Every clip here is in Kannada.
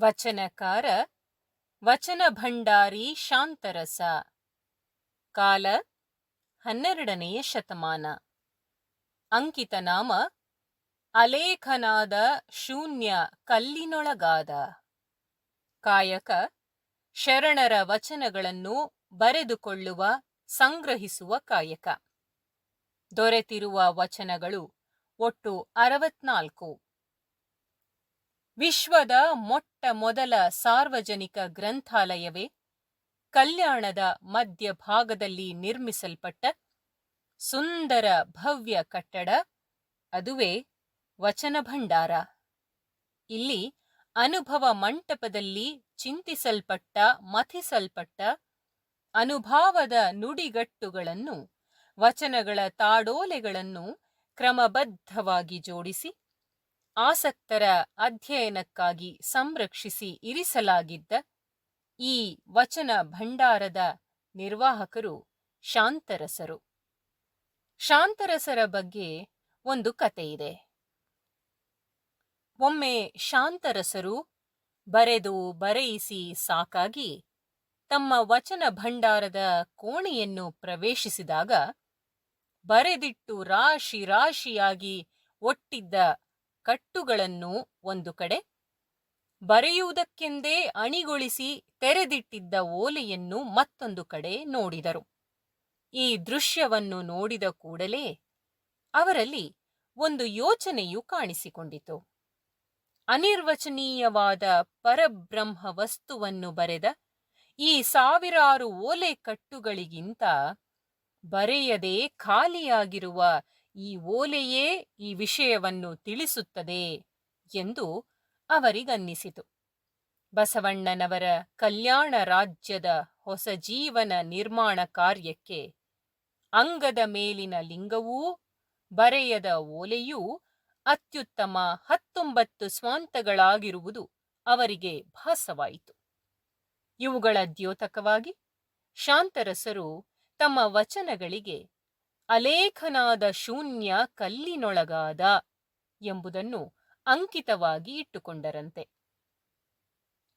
ವಚನಕಾರ, ವಚನ ಭಂಡಾರಿ ಶಾಂತರಸ. ಕಾಲ, ಹನ್ನೆರಡನೆಯ ಶತಮಾನ. ಅಂಕಿತ ನಾಮ, ಅಲೇಖನಾದ ಶೂನ್ಯ ಕಲ್ಲಿನೊಳಗಾದ. ಕಾಯಕ, ಶರಣರ ವಚನಗಳನ್ನು ಬರೆದುಕೊಳ್ಳುವ, ಸಂಗ್ರಹಿಸುವ ಕಾಯಕ. ದೊರೆತಿರುವ ವಚನಗಳು ಒಟ್ಟು ಅರವತ್ನಾಲ್ಕು. ವಿಶ್ವದ ಮೊಟ್ಟ ಮೊದಲ ಸಾರ್ವಜನಿಕ ಗ್ರಂಥಾಲಯವೇ ಕಲ್ಯಾಣದ ಮಧ್ಯಭಾಗದಲ್ಲಿ ನಿರ್ಮಿಸಲ್ಪಟ್ಟ ಸುಂದರ ಭವ್ಯ ಕಟ್ಟಡ, ಅದುವೇ ವಚನ ಭಂಡಾರ. ಇಲ್ಲಿ ಅನುಭವ ಮಂಟಪದಲ್ಲಿ ಚಿಂತಿಸಲ್ಪಟ್ಟ, ಮಥಿಸಲ್ಪಟ್ಟ, ಅನುಭಾವದ ನುಡಿಗಟ್ಟುಗಳನ್ನು, ವಚನಗಳ ತಾಡೋಲೆಗಳನ್ನು ಕ್ರಮಬದ್ಧವಾಗಿ ಜೋಡಿಸಿ ಆಸಕ್ತರ ಅಧ್ಯಯನಕ್ಕಾಗಿ ಸಂರಕ್ಷಿಸಿ ಇರಿಸಲಾಗಿದ್ದ ಈ ವಚನ ಭಂಡಾರದ ನಿರ್ವಾಹಕರು ಶಾಂತರಸರು. ಶಾಂತರಸರ ಬಗ್ಗೆ ಒಂದು ಕತೆ ಇದೆ. ಒಮ್ಮೆ ಶಾಂತರಸರು ಬರೆದು ಬರೆಯಿಸಿ ಸಾಕಾಗಿ ತಮ್ಮ ವಚನ ಭಂಡಾರದ ಕೋಣೆಯನ್ನು ಪ್ರವೇಶಿಸಿದಾಗ ಬರೆದಿಟ್ಟು ರಾಶಿ ರಾಶಿಯಾಗಿ ಒಟ್ಟಿದ್ದ ಕಟ್ಟುಗಳನ್ನು ಒಂದು ಕಡೆ ಬರೆಯುವುದಕ್ಕೆಂದೇ ಅಣಿಗೊಳಿಸಿ ತೆರೆದಿಟ್ಟಿದ್ದ ಓಲೆಯನ್ನು ಮತ್ತೊಂದು ಕಡೆ ನೋಡಿದರು. ಈ ದೃಶ್ಯವನ್ನು ನೋಡಿದ ಕೂಡಲೇ ಅವರಲ್ಲಿ ಒಂದು ಯೋಚನೆಯು ಕಾಣಿಸಿಕೊಂಡಿತು. ಅನಿರ್ವಚನೀಯವಾದ ಪರಬ್ರಹ್ಮ ವಸ್ತುವನ್ನು ಬರೆದ ಈ ಸಾವಿರಾರು ಓಲೆ ಕಟ್ಟುಗಳಿಗಿಂತ ಬರೆಯದೇ ಖಾಲಿಯಾಗಿರುವ ಈ ಓಲೆಯೇ ಈ ವಿಷಯವನ್ನು ತಿಳಿಸುತ್ತದೆ ಎಂದು ಅವರಿಗನ್ನಿಸಿತು. ಬಸವಣ್ಣನವರ ಕಲ್ಯಾಣ ರಾಜ್ಯದ ಹೊಸ ಜೀವನ ನಿರ್ಮಾಣ ಕಾರ್ಯಕ್ಕೆ ಅಂಗದ ಮೇಲಿನ ಲಿಂಗವೂ ಬರೆಯದ ಓಲೆಯೂ ಅತ್ಯುತ್ತಮ ಹತ್ತೊಂಬತ್ತು ಸ್ವಾಂತಗಳಾಗಿರುವುದು ಅವರಿಗೆ ಭಾಸವಾಯಿತು. ಇವುಗಳ ದ್ಯೋತಕವಾಗಿ ಶಾಂತರಸರು ತಮ್ಮ ವಚನಗಳಿಗೆ ಅಲೇಖನಾದ ಶೂನ್ಯ ಕಲ್ಲಿನೊಳಗಾದ ಎಂಬುದನ್ನು ಅಂಕಿತವಾಗಿ ಇಟ್ಟುಕೊಂಡರಂತೆ.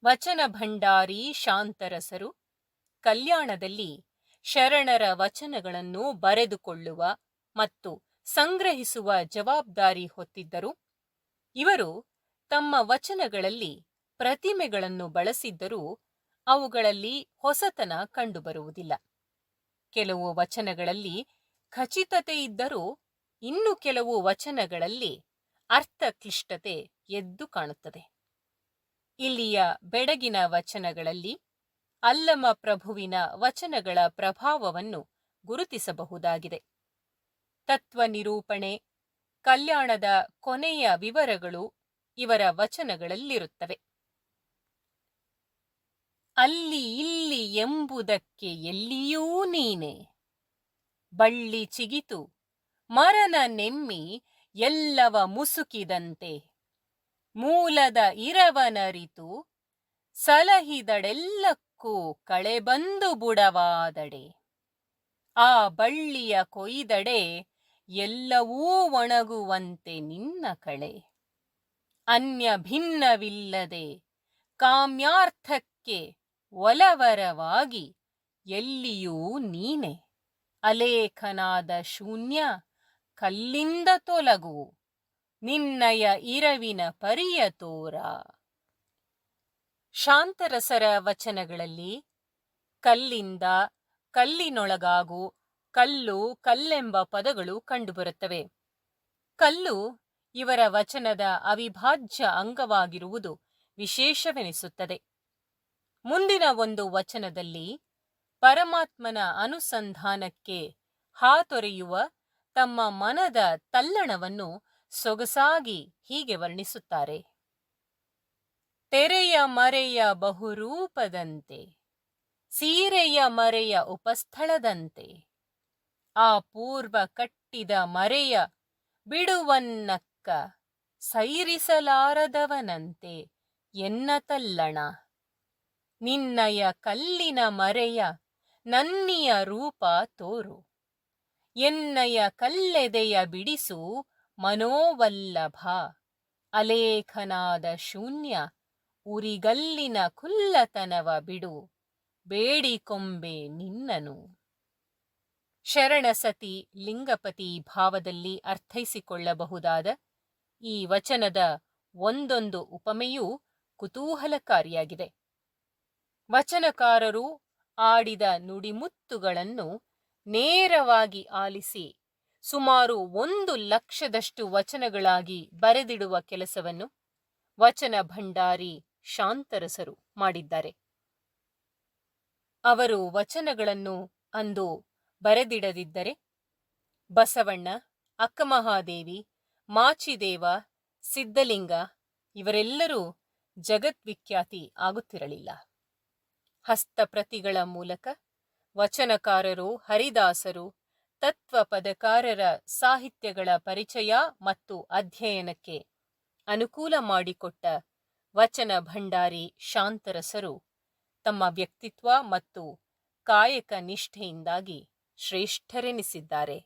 ವಚನ ಭಂಡಾರಿ ಶಾಂತರಸರು ಕಲ್ಯಾಣದಲ್ಲಿ ಶರಣರ ವಚನಗಳನ್ನು ಬರೆದುಕೊಳ್ಳುವ ಮತ್ತು ಸಂಗ್ರಹಿಸುವ ಜವಾಬ್ದಾರಿ ಹೊತ್ತಿದ್ದರು. ಇವರು ತಮ್ಮ ವಚನಗಳಲ್ಲಿ ಪ್ರತಿಮೆಗಳನ್ನು ಬಳಸಿದ್ದರೂ ಅವುಗಳಲ್ಲಿ ಹೊಸತನ ಕಂಡುಬರುವುದಿಲ್ಲ. ಕೆಲವು ವಚನಗಳಲ್ಲಿ ಖಚಿತತೆ ಇದ್ದರೂ ಇನ್ನು ಕೆಲವು ವಚನಗಳಲ್ಲಿ ಅರ್ಥ ಕ್ಲಿಷ್ಟತೆ ಎದ್ದು ಕಾಣುತ್ತದೆ. ಇಲ್ಲಿಯ ಬೆಡಗಿನ ವಚನಗಳಲ್ಲಿ ಅಲ್ಲಮ ಪ್ರಭುವಿನ ವಚನಗಳ ಪ್ರಭಾವವನ್ನು ಗುರುತಿಸಬಹುದಾಗಿದೆ. ತತ್ವ ನಿರೂಪಣೆ ಕಲ್ಯಾಣದ ಕೊನೆಯ ವಿವರಗಳು ಇವರ ವಚನಗಳಲ್ಲಿರುತ್ತವೆ. ಅಲ್ಲಿ ಇಲ್ಲಿ ಎಂಬುದಕ್ಕೆ ಎಲ್ಲಿಯೂ ನೀನೆ. ಬಳ್ಳಿ ಚಿಗಿತು. ಮರನ ನೆಮ್ಮಿ ಎಲ್ಲವ ಮುಸುಕಿದಂತೆ. ಮೂಲದ ಇರವನರಿತು ಸಲಹಿದಡೆಲ್ಲಕ್ಕೂ ಕಳೆ ಬಂದು ಬುಡವಾದಡೆ. ಆ ಬಳ್ಳಿಯ ಕೊಯ್ದಡೆ ಎಲ್ಲವೂ ಒಣಗುವಂತೆ ನಿನ್ನ ಕಳೆ. ಅನ್ಯ ಭಿನ್ನವಿಲ್ಲದೆ ಕಾಮ್ಯಾರ್ಥಕ್ಕೆ ಒಲವರವಾಗಿ ಎಲ್ಲಿಯೂ ನೀನೆ. ಅಲೇಖನಾದ ಶೂನ್ಯ ಕಲ್ಲಿಂದ ತೊಲಗು, ನಿನ್ನಯ ಇರವಿನ ಪರಿಯ ತೋರ. ಶಾಂತರಸರ ವಚನಗಳಲ್ಲಿ, ಕಲ್ಲಿಂದ ಕಲ್ಲಿನೊಳಗಾಗು, ಕಲ್ಲು ಕಲ್ಲೆಂಬ ಪದಗಳು ಕಂಡುಬರುತ್ತವೆ. ಕಲ್ಲು ಇವರ ವಚನದ ಅವಿಭಾಜ್ಯ ಅಂಗವಾಗಿರುವುದು ವಿಶೇಷವೆನಿಸುತ್ತದೆ. ಮುಂದಿನ ಒಂದು ವಚನದಲ್ಲಿ ಪರಮಾತ್ಮನ ಅನುಸಂಧಾನಕ್ಕೆ ಹಾತೊರೆಯುವ ತಮ್ಮ ಮನದ ತಲ್ಲಣವನ್ನು ಸೊಗಸಾಗಿ ಹೀಗೆ ವರ್ಣಿಸುತ್ತಾರೆ. ತೆರೆಯ ಮರೆಯ ಬಹುರೂಪದಂತೆ, ಸೀರೆಯ ಮರೆಯ ಉಪಸ್ಥಳದಂತೆ, ಆ ಪೂರ್ವ ಕಟ್ಟಿದ ಮರೆಯ ಬಿಡುವನ್ನಕ್ಕ ಸೈರಿಸಲಾರದವನಂತೆ ಎನ್ನ ತಲ್ಲಣ? ನಿನ್ನಯ ಕಲ್ಲಿನ ಮರೆಯ ನನ್ನಿಯ ರೂಪ ತೋರು. ಎನ್ನಯ ಕಲ್ಲೆದೆಯ ಬಿಡಿಸು ಮನೋವಲ್ಲಭ. ಅಲೇಖನಾದ ಶೂನ್ಯ ಉರಿಗಲ್ಲಿನ ಕುಲ್ಲತನವ ಬಿಡು. ಬೇಡಿಕೊಂಬೆ ನಿನ್ನನು. ಶರಣಸತಿ ಲಿಂಗಪತಿ ಭಾವದಲ್ಲಿ ಅರ್ಥೈಸಿಕೊಳ್ಳಬಹುದಾದ ಈ ವಚನದ ಒಂದೊಂದು ಉಪಮೆಯೂ ಕುತೂಹಲಕಾರಿಯಾಗಿದೆ. ವಚನಕಾರರು ಆಡಿದ ನುಡಿಮುತ್ತುಗಳನ್ನು ನೇರವಾಗಿ ಆಲಿಸಿ ಸುಮಾರು ಒಂದು ಲಕ್ಷದಷ್ಟು ವಚನಗಳಾಗಿ ಬರೆದಿಡುವ ಕೆಲಸವನ್ನು ವಚನ ಭಂಡಾರಿ ಶಾಂತರಸರು ಮಾಡಿದ್ದಾರೆ. ಅವರು ವಚನಗಳನ್ನು ಅಂದು ಬರೆದಿಡದಿದ್ದರೆ ಬಸವಣ್ಣ, ಅಕ್ಕಮಹಾದೇವಿ, ಮಾಚಿದೇವ, ಸಿದ್ಧಲಿಂಗ ಇವರೆಲ್ಲರೂ ಜಗದ್ವಿಖ್ಯಾತಿ ಆಗುತ್ತಿರಲಿಲ್ಲ. ಹಸ್ತಪ್ರತಿಗಳ ಮೂಲಕ ವಚನಕಾರರು, ಹರಿದಾಸರು ತತ್ವ ಪದಕಾರರ ಸಾಹಿತ್ಯಗಳ ಪರಿಚಯ ಮತ್ತು ಅಧ್ಯಯನಕ್ಕೆ ಅನುಕೂಲ ಮಾಡಿಕೊಟ್ಟ ವಚನ ಭಂಡಾರಿ ಶಾಂತರಸರು ತಮ್ಮ ವ್ಯಕ್ತಿತ್ವ ಮತ್ತು ಕಾಯಕ ನಿಷ್ಠೆಯಿಂದಾಗಿ ಶ್ರೇಷ್ಠರೆನಿಸಿದ್ದಾರೆ.